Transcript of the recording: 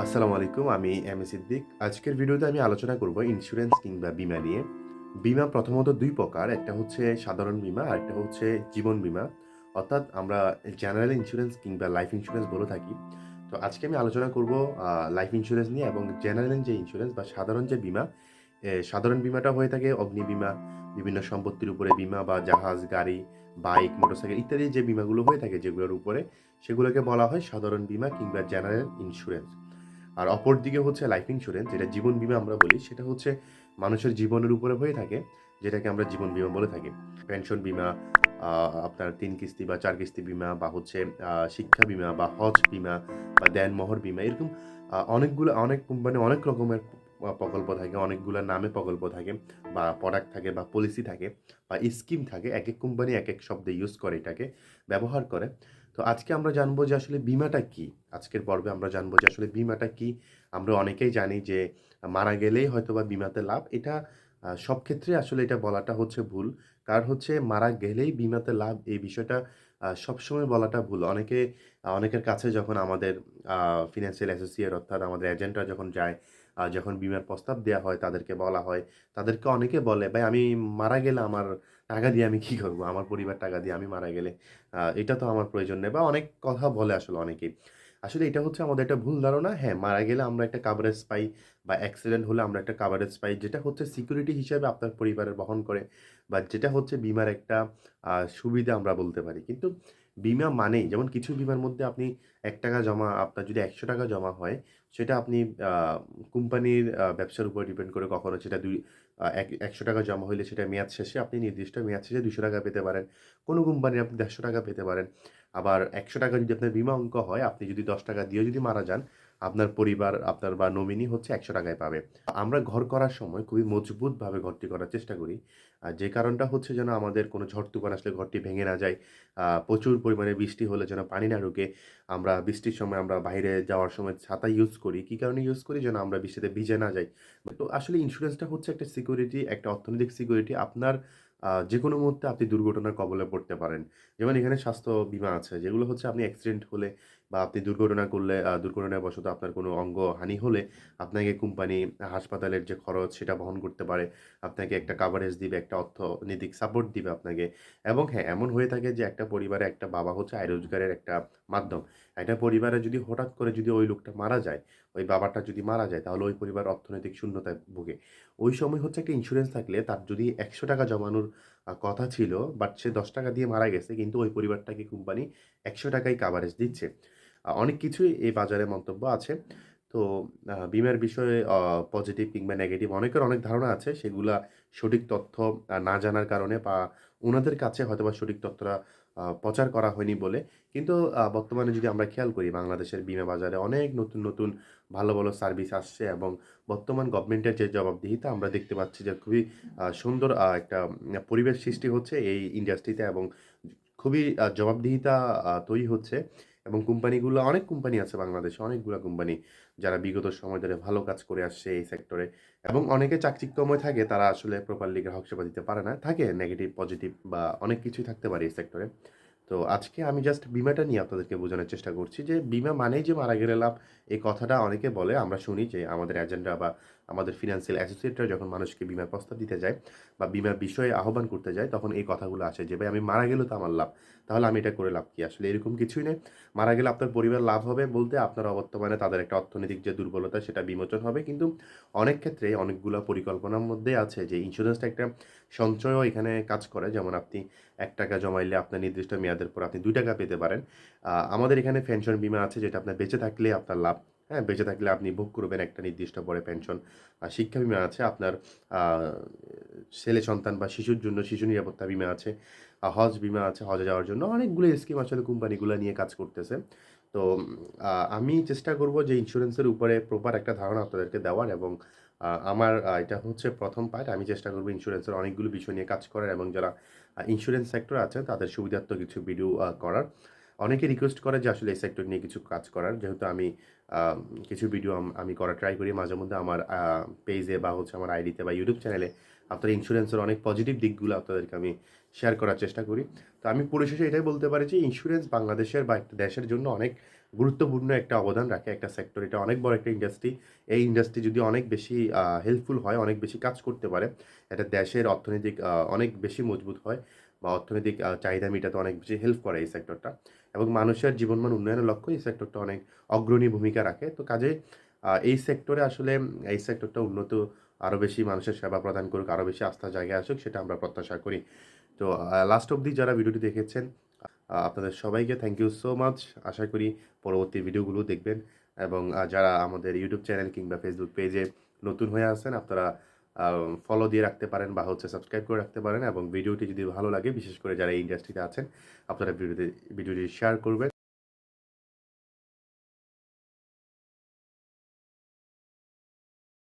আসসালামু আলাইকুম, আমি এম এ সিদ্দিক। আজকের ভিডিওতে আমি আলোচনা করব ইন্স্যুরেন্স কিংবা বিমা নিয়ে। বিমা প্রথমত দুই প্রকার, একটা হচ্ছে সাধারণ বিমা আর একটা হচ্ছে জীবন বিমা। অর্থাৎ আমরা জেনারেল ইন্স্যুরেন্স কিংবা লাইফ ইন্স্যুরেন্স বলে থাকি। তো আজকে আমি আলোচনা করব লাইফ ইন্স্যুরেন্স নিয়ে এবং জেনারেল যে ইন্স্যুরেন্স বা সাধারণ যে বিমা সাধারণ বিমাটা হয়ে থাকে অগ্নি বিমা, বিভিন্ন সম্পত্তির উপরে বিমা বা জাহাজ, গাড়ি বাইক মোটরসাইকেল ইত্যাদি যে বিমাগুলো হয়ে থাকে যেগুলোর উপরে, সেগুলোকে বলা হয় সাধারণ বিমা কিংবা জেনারেল ইন্স্যুরেন্স আর অপর দিকে হচ্ছে লাইফ ইন্স্যুরেন্স যেটা জীবন বিমা আমরা বলি, সেটা হচ্ছে মানুষের জীবনের উপরে হয়ে থাকে, যেটাকে আমরা জীবন বিমা বলে থাকি। পেনশন বিমা আপনার তিন কিস্তি বা চার কিস্তি বিমা, বা হচ্ছে শিক্ষা বিমা, বা হজ বিমা, বা দেনমোহর বিমা, এরকম অনেকগুলো, অনেক কোম্পানি অনেক রকমের প্রকল্প থাকে, অনেকগুলো নামে প্রকল্প থাকে, বা প্রোডাক্ট থাকে, বা পলিসি থাকে, বা স্কিম থাকে, এক এক কোম্পানি এক এক শব্দে ইউজ করে এটাকে, ব্যবহার করে। তো আজকে আমরা জানব যে আসলে বিমাটা কি? আজকের পর্বে আমরা জানব যে আসলে বিমাটা কি। আমরা অনেকেই জানি যে মারা গেলেই হয়তো বা বিমাতে লাভ। এটা সব ক্ষেত্রে আসলে এটা বলাটা হচ্ছে ভুল। কারণ হচ্ছে মারা গেলেই বিমাতে লাভ এই বিষয়টা সবসময় বলাটা ভুল। অনেকে, অনেকের কাছে যখন আমাদের ফিনান্সিয়াল অ্যাসোসিয়েট অর্থাৎ আমাদের এজেন্টরা যখন যায় যখন বিমার প্রস্তাব দেওয়া হয় তাদেরকে বলা হয়, তাদেরকে অনেকে বলে, ভাই, আমি মারা গেলে আমার টাকা দিয়ে আমি কি করব? আমার পরিবার টাকা দিয়ে আমি মারা গেলে এটা তো আমার প্রয়োজন নেই। বা অনেক কথা বলে আসলে অনেকেই। আসলে এটা হচ্ছে আমাদের একটা ভুল ধারণা। হ্যাঁ মারা গেলে আমরা একটা কাভারেজ পাই বা অ্যাক্সিডেন্ট হলে আমরা একটা কাভারেজ পাই। যেটা হচ্ছে সিকিউরিটি হিসাবে আপনার পরিবারের বহন করে বা যেটা হচ্ছে বিমার একটা সুবিধা আমরা বলতে পারি। কিন্তু বিমা মানেই, যেমন কিছু বিমার মধ্যে আপনি এক টাকা জমা, আপনার যদি একশো টাকা জমা হয় সেটা আপনি কোম্পানির ব্যবসার উপর ডিপেন্ড করে কখনো সেটা দুই এক, একশো টাকা জমা হইলে সেটা মেয়াদ শেষে আপনি নির্দিষ্ট মেয়াদ শেষে দুশো টাকা পেতে পারেন। কোনো কোম্পানির আপনি দেড়শো টাকা পেতে পারেন। আবার একশো টাকা যদি আপনার বিমা অঙ্ক হয়, আপনি যদি দশ টাকা দিয়ে যদি মারা যান আপনার পরিবার, আপনার বা নমিনি হচ্ছে একশো টাকায় পাবে। আমরা ঘর করার সময় খুবই মজবুতভাবে ঘরটি করার চেষ্টা করি। যে কারণটা হচ্ছে যেন আমাদের কোনো ঝড় তুফান আসলে ঘরটি ভেঙে না যায়। প্রচুর পরিমাণে বৃষ্টি হলে যেন পানি না ঢুকে। আমরা বৃষ্টির সময় আমরা বাইরে যাওয়ার সময় ছাতা ইউজ করি। কী কারণে ইউজ করি? যেন আমরা বৃষ্টিতে ভিজে না যাই। তো আসলে ইন্স্যুরেন্সটা হচ্ছে একটা সিকিউরিটি একটা অর্থনৈতিক সিকিউরিটি আপনার যে কোনো মুহূর্তে আপনি দুর্ঘটনার কবলে পড়তে পারেন। যেমন এখানে স্বাস্থ্য বীমা আছে, যেগুলো হচ্ছে আপনি অ্যাক্সিডেন্ট হলে বা আপনি দুর্ঘটনা করলে দুর্ঘটনায় বশত আপনার কোনো অঙ্গ হানি হলে আপনাকে কোম্পানি, হাসপাতালের যে খরচ সেটা বহন করতে পারে। আপনাকে একটা কাভারেজ দিবে, একটা অর্থনৈতিক সাপোর্ট দিবে আপনাকে। এবং হ্যাঁ এমন হয়ে থাকে যে একটা পরিবারে একটা বাবা হচ্ছে আয় রোজগারের একটা মাধ্যম। একটা পরিবারে যদি হঠাৎ করে যদি ওই লোকটা মারা যায়, ওই বাবাটা যদি মারা যায়, তাহলে ওই পরিবার অর্থনৈতিক শূন্যতায় ভোগে। ওই সময় হচ্ছে একটা ইন্স্যুরেন্স থাকলে তার যদি একশো টাকা জমানোর কথা ছিল বাট সে দশ টাকা দিয়ে মারা গেছে, কিন্তু ওই পরিবারটাকে কোম্পানি একশো টাকাই কাভারেজ দিচ্ছে। অনেক কিছুই এই বাজারে মন্তব্য আছে। তো বিমার বিষয়ে পজিটিভ কিংবা নেগেটিভ অনেকের অনেক ধারণা আছে। সেগুলা সঠিক তথ্য না জানার কারণে বা ওনাদের কাছে হয়তো বা সঠিক তথ্যটা প্রচার করা হয়নি বলে। কিন্তু বর্তমানে যদি আমরা খেয়াল করি, বাংলাদেশের বিমা বাজারে অনেক নতুন নতুন ভালো ভালো সার্ভিস আসছে এবং বর্তমান গভর্নমেন্টের যে জবাবদিহিতা আমরা দেখতে পাচ্ছি যে খুবই সুন্দর একটা পরিবেশ সৃষ্টি হচ্ছে এই ইন্ডাস্ট্রিতে এবং খুবই জবাবদিহিতা তৈরি হচ্ছে এবং কোম্পানিগুলো, অনেক কোম্পানি আছে বাংলাদেশে, অনেকগুলো কোম্পানি যারা বিগত সময় ধরে ভালো কাজ করে আসছে এই সেক্টরে এবং অনেকে চাকচিক্যময় থাকে, তারা আসলে প্রপারলি গ্রাহক সেবা দিতে পারে না, থাকে নেগেটিভ পজিটিভ বা অনেক কিছুই থাকতে পারে এই সেক্টরে তো আজকে আমি জাস্ট বিমাটা নিয়ে আপনাদেরকে বোঝানোর চেষ্টা করছি যে, বিমা মানেই যে মারা গেলে লাভ, এই কথাটা অনেকে বলে, আমরা শুনি যে আমাদের এজেন্টরা বা আমাদের ফিনান্সিয়াল অ্যাসোসিয়েটরা যখন মানুষকে বিমার প্রস্তাব দিতে যায় বা বিমার বিষয়ে আহ্বান করতে যায়, তখন এই কথাগুলো আসে যে, ভাই, আমি মারা গেলেও তো আমার লাভ। তাহলে আমি এটা করে লাভ কি? আসলে এরকম কিছুই নেই। মারা গেলে আপনার পরিবার লাভ হবে বলতে আপনার বর্তমানে তাদের একটা অর্থনৈতিক যে দুর্বলতা, সেটা বিমোচন হবে। কিন্তু অনেক ক্ষেত্রে অনেকগুলো পরিকল্পনার মধ্যে আছে যে ইন্স্যুরেন্সটা একটা সঞ্চয়ও এখানে কাজ করে। যেমন আপনি এক টাকা জমাইলে আপনার নির্দিষ্ট মেয়াদের পর আপনি দুই টাকা পেতে পারেন। আমাদের এখানে পেনশন বিমা আছে যেটা আপনার বেঁচে থাকলে আপনার লাভ। হ্যাঁ বেঁচে থাকলে আপনি ভোগ করবেন একটা নির্দিষ্ট পরে পেনশন শিক্ষা বিমা আছে, আপনার ছেলে সন্তান বা শিশুর জন্য শিশু নিরাপত্তা বিমা আছে হজ বিমা আছে, হজে যাওয়ার জন্য অনেকগুলো স্কিম আসলে কোম্পানিগুলো নিয়ে কাজ করতেছে। তো আমি চেষ্টা করব যে ইন্স্যুরেন্সের উপরে প্রপার একটা ধারণা আপনাদেরকে দেওয়ার এবং আমার এটা হচ্ছে প্রথম পার্ট আমি চেষ্টা করব ইন্স্যুরেন্সের অনেকগুলো বিষয় নিয়ে কাজ করার এবং যারা ইন্স্যুরেন্স সেক্টর আছে, তাদের সুবিধার্থ কিছু ভিডিও করার। অনেকে রিকোয়েস্ট করে যে আসলে এই সেক্টর নিয়ে কিছু কাজ করার। যেহেতু আমি কিছু ভিডিও আমি করা ট্রাই করি, মাঝে মধ্যে আমার পেজে বা হচ্ছে আমার আইডিতে বা ইউটিউব চ্যানেলে আপনার ইন্স্যুরেন্সের অনেক পজিটিভ দিকগুলো আপনাদেরকে আমি শেয়ার করার চেষ্টা করি। তো আমি পরিশেষে এটাই বলতে পারি যে ইন্স্যুরেন্স বাংলাদেশের বা একটা দেশের জন্য অনেক গুরুত্বপূর্ণ একটা অবদান রাখে একটা সেক্টর এটা অনেক বড় একটা ইন্ডাস্ট্রি এই ইন্ডাস্ট্রি যদি অনেক বেশি হেল্পফুল হয়, অনেক বেশি কাজ করতে পারে, এটা দেশের অর্থনৈতিক অনেক বেশি মজবুত হয় বা অর্থনৈতিক চাহিদা মেটাতে অনেক বেশি হেল্প করে এই সেক্টরটা এবং মানুষের জীবনমান উন্নয়নের লক্ষ্য এই সেক্টরটা অনেক অগ্রণী ভূমিকা রাখে। তো কাজে এই সেক্টরে আসলে, এই সেক্টরটা উন্নত আরও বেশি মানুষের সেবা প্রদান করুক আরও বেশি আস্থা জায়গায় আসুক, সেটা আমরা প্রত্যাশা করি। তো লাস্ট অবধি যারা ভিডিওটি দেখেছেন আপনাদের সবাইকে থ্যাংক ইউ সো মাচ আশা করি পরবর্তী ভিডিওগুলো দেখবেন এবং যারা আমাদের ইউটিউব চ্যানেল কিংবা ফেসবুক পেজে নতুন হয়ে আছেন, আপনারা ফলো দিয়ে রাখতে পারেন বা হচ্ছে সাবস্ক্রাইব করে রাখতে পারেন এবং ভিডিওটি যদি ভালো লাগে, বিশেষ করে যারা এই ইন্ডাস্ট্রিতে আছেন, আপনারা ভিডিওতে ভিডিওটি শেয়ার করবেন।